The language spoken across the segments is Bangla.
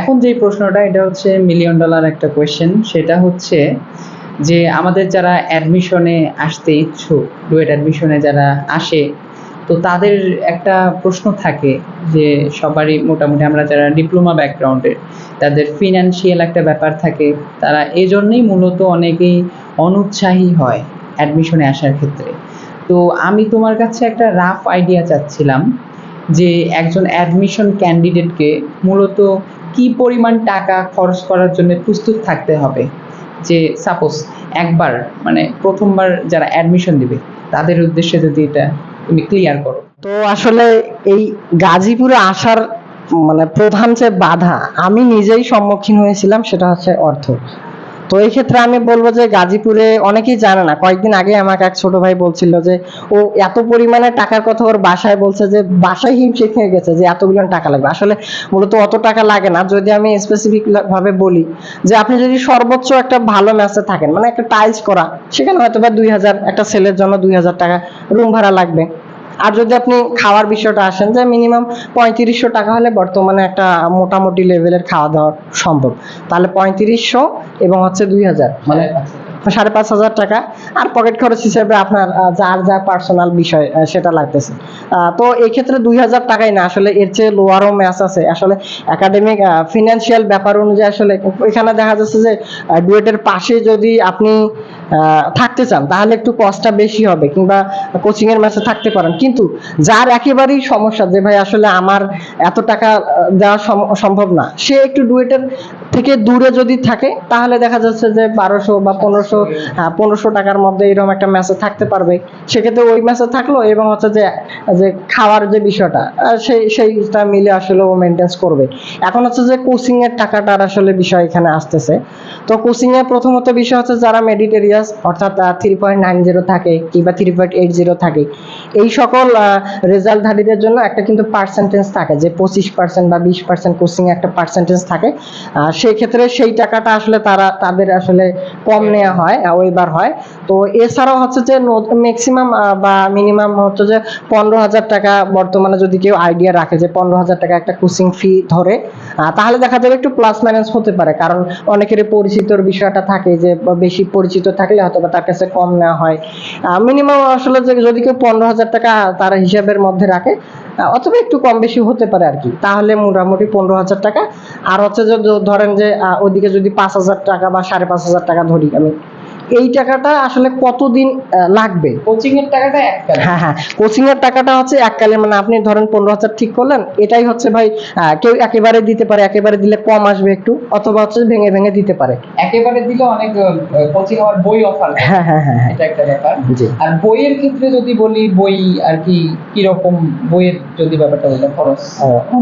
এখন যে প্রশ্নটা, এটা হচ্ছে মিলিয়ন ডলার একটা কোয়েশ্চেন সেটা হচ্ছে যে আমাদের যারা অ্যাডমিশনে আসতে ইচ্ছুক ডুয়েট অ্যাডমিশনে যারা আসে, তো তাদের একটা প্রশ্ন থাকে যে সবারই মোটামুটি আমরা যারা ডিপ্লোমা ব্যাকগ্রাউন্ডের তাদের ফিনান্সিয়াল একটা ব্যাপার থাকে। তারা এই জন্যেই মূলত অনেকেই অনুৎসাহী হয় অ্যাডমিশনে আসার ক্ষেত্রে। তো আমি তোমার কাছে একটা রাফ আইডিয়া চাচ্ছিলাম যে একজন অ্যাডমিশন ক্যান্ডিডেটকে মূলত কি পরিমাণ টাকা খরচ করার জন্য প্রস্তুত থাকতে হবে? যে সাপোজ একবার মানে প্রথমবার যারা অ্যাডমিশন দিবে, তাদের উদ্দেশ্যে যদি এটা তুমি ক্লিয়ার করো। তো আসলে এই গাজীপুরে আসার মানে প্রধান যে বাধা, আমি নিজেই সম্মুখীন হয়েছিলাম, সেটা হচ্ছে অর্থ। তো এই ক্ষেত্রে আমি বলব যে গাজীপুরে অনেকেই জানে না। কয়েকদিন আগে আমাকে এক ছোট ভাই বলছিল যে, ও এত পরিমাণে টাকার কথা ওর বাসায় বলছে যে, বাসায় হিমশিক হয়ে গেছে যে, এতগুলো টাকা লাগবে। আসলে মূলত অত টাকা লাগে না। যদি আমি স্পেসিফিক ভাবে বলি যে, আপনি যদি সর্বোচ্চ একটা ভালো ম্যাচে থাকেন মানে একটা টাইলস করা, সেখানে হয়তো বা দুই হাজার, একটা ছেলের জন্য দুই হাজার টাকা রুম ভাড়া লাগবে। আর যদি আপনি খাওয়ার বিষয়টা আসেন, যে মিনিমাম পঁয়ত্রিশশো টাকা হলে বর্তমানে একটা মোটামুটি লেভেলের খাওয়া দাওয়া সম্ভব। তাহলে পঁয়ত্রিশশো এবং হচ্ছে দুই হাজার মানে সাড়ে পাঁচ হাজার টাকা। আর পকেট খরচ হিসেবে আপনার যার যা পার্সোনাল বিষয় সেটা লাগতেছে। তো এই ক্ষেত্রে দুই হাজার টাকাই না, আসলে এর চেয়ে লোয়ারও ম্যাচ আছে। আসলে একাডেমিক ফিনান্সিয়াল ব্যাপার অনুযায়ী আসলে এখানে দেখা যাচ্ছে যে ডুয়েটের পাশে যদি আপনি থাকতে চান, তাহলে একটু কষ্টটা বেশি হবে কিংবা কোচিং এর ম্যাচে থাকতে পারেন। কিন্তু যার একেবারেই সমস্যা যে, ভাই, আসলে আমার এত টাকা দেওয়া সম- সম্ভব না। সে একটু ডুয়েটের থেকে দূরে যদি থাকে, তাহলে দেখা যাচ্ছে যে, বারোশো বা পনেরোশো পনেরোশো টাকার মধ্যে এরকম একটা ম্যাচে থাকতে পারবে। সেক্ষেত্রে ওই ম্যাচে থাকল এবং হচ্ছে যে যে খাওয়ার যে বিষয়টা সেই, সেইটা মিলে আসলে ও মেনটেন্স করবে। এখন হচ্ছে যে কোচিং এর টাকাটার আসলে বিষয় এখানে আসতেছে। তো কোচিং এর প্রথমত বিষয় হচ্ছে যারা মেডিটেরিয়াস অর্থাৎ থ্রি পয়েন্ট নাইন জিরো থাকে কিংবা থ্রি পয়েন্ট এইট জিরো থাকে। এই সকল রেজাল্টধারীদের জন্য একটা কিন্তু পার্সেন্টেজ থাকে যে পঁচিশ পার্সেন্ট বা বিশ পার্সেন্ট কোচিং একটা পার্সেন্টেজ থাকে। সেই ক্ষেত্রে সেই টাকাটা আসলে তারা, তাদের আসলে কম নেওয়া হয় ওইবার হয়। তো এছাড়াও হচ্ছে যে ম্যাক্সিমাম বা মিনিমাম হচ্ছে যে পনেরো হাজার টাকা বর্তমানে যদি কেউ আইডিয়া রাখে যে পনেরো হাজার টাকা একটা কোচিং ফি ধরে তাহলে দেখা যাবে একটু প্লাস মাইনাস হতে পারে। কারণ অনেকেরই পরিচিতর বিষয়টা থাকে যে বেশি পরিচিত থাকলে হয়তো বা তার কাছে কম নেওয়া হয়। মিনিমাম আসলে যে যদি কেউ পনেরো হাজার টাকা তার হিসাবের মধ্যে রাখে অথবা একটু কম বেশি হতে পারে আর কি। তাহলে মোটামুটি পনেরো হাজার টাকা। আর হচ্ছে যে ধরেন যে ওদিকে যদি পাঁচ হাজার টাকা বা সাড়ে পাঁচ হাজার টাকা ধরি আমি। এই টাকাটা আসলে কতদিন লাগবে? কোচিং এর টাকাটা একটা হ্যাঁ হ্যাঁ। কোচিং এর টাকাটা হচ্ছে এককালে মানে আপনি ধরেন পনেরো হাজার ঠিক করলেন এটাই হচ্ছে ভাই কেউ একেবারে দিতে পারে একেবারে দিলে কম আসবে একটু অথবা হচ্ছে ভেঙে ভেঙে দিতে পারে। একেবারে দিলে অনেক কোচিং আমার বই অফার হ্যাঁ হ্যাঁ হ্যাঁ হ্যাঁ। এটা একটা ব্যাপার। আর বইয়ের ক্ষেত্রে যদি বলি বই আর কি কীরকম বইয়ের যদি ব্যাপারটা বলে খরচ।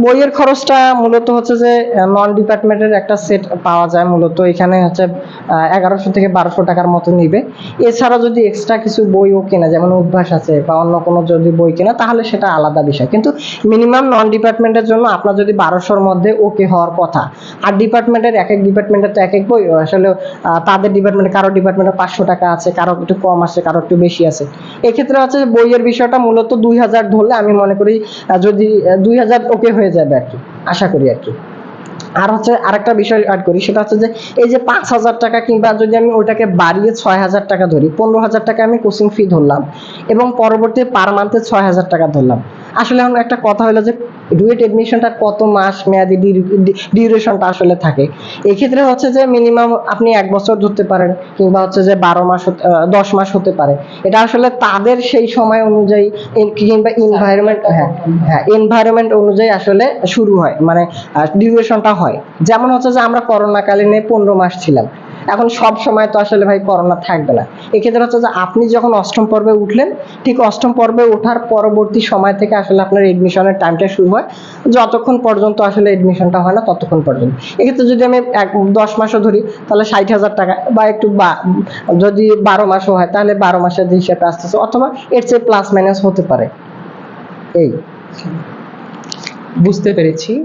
বইয়ের খরচটা মূলত হচ্ছে যে নন ডিপার্টমেন্টের একটা সেট পাওয়া যায় মূলত এখানে হচ্ছে এগারোশো থেকে বারোশো টাকার মতো নিবে। এছাড়া যদি এক্সট্রা কিছু বইও কেনা, যেমন অভ্যাস আছে বা অন্য কোনো যদি বই কেনা, তাহলে সেটা আলাদা বিষয়। কিন্তু মিনিমাম নন ডিপার্টমেন্টের জন্য আপনার যদি বারোশোর মধ্যে ওকে হওয়ার কথা, আর ডিপার্টমেন্টের এক এক ডিপার্টমেন্টের তো এক এক বই, আসলে তাদের ডিপার্টমেন্টে কারও ডিপার্টমেন্টে পাঁচশো টাকা আছে কারও একটু কম আছে কারও একটু বেশি আছে। এক্ষেত্রে হচ্ছে বইয়ের বিষয়টা মূলত দুই হাজার ধরলে আমি মনে করি যদি দুই হাজার ওকে হয়ে যাবে আর কি। আশা করি আর কি। আর হচ্ছে আরেকটা বিষয় অ্যাড করি, সেটা হচ্ছে যে এই যে পাঁচ হাজার টাকা কিংবা যদি আমি ওইটাকে বাড়িয়ে ছয় হাজার টাকা ধরি, পনেরো হাজার টাকা আমি কোচিং ফি ধরলাম এবং পরবর্তী পার মান্থে ছয় হাজার টাকা ধরলাম। আসলে এখন একটা কথা হলো যে ডুয়েট এডমিশনটা কত মাস মেয়াদি ডিউরেশনটা আসলে থাকে? এক্ষেত্রে হচ্ছে যে মিনিমাম আপনি এক বছর ধরতে পারেন, কিংবা হচ্ছে যে বারো মাস দশ মাস হতে পারে। এটা আসলে তাদের সেই সময় অনুযায়ী কিংবা ইনভায়রনমেন্ট হ্যাঁ হ্যাঁ এনভায়রনমেন্ট অনুযায়ী আসলে শুরু হয় মানে ডিউরেশনটা হয়। যেমন হচ্ছে যে আমরা করোনাকালীনে পনেরো মাস ছিলাম। এখন সব সময় তো আসলে ভাই করোনা থাকবে না। এক্ষেত্রে হচ্ছে যে আপনি যখন অষ্টম পর্বে উঠলেন, ঠিক অষ্টম পর্বে ওঠার পরবর্তী সময় থেকে আসলে আপনার এডমিশনের টাইমটা শুরু হয়। যতক্ষণ পর্যন্ত আসলে এডমিশনটা হয় না, ততক্ষণ পর্যন্ত। এক্ষেত্রে যদি আমি এক, দশ মাসও ধরি, তাহলে ষাট হাজার টাকা বা একটু বা, যদি বারো মাসও হয়, তাহলে বারো মাসের যে হিসাবে আসতেছে, অথবা এর চেয়ে প্লাস মাইনাস হতে পারে। এই। বুঝতে পেরেছি।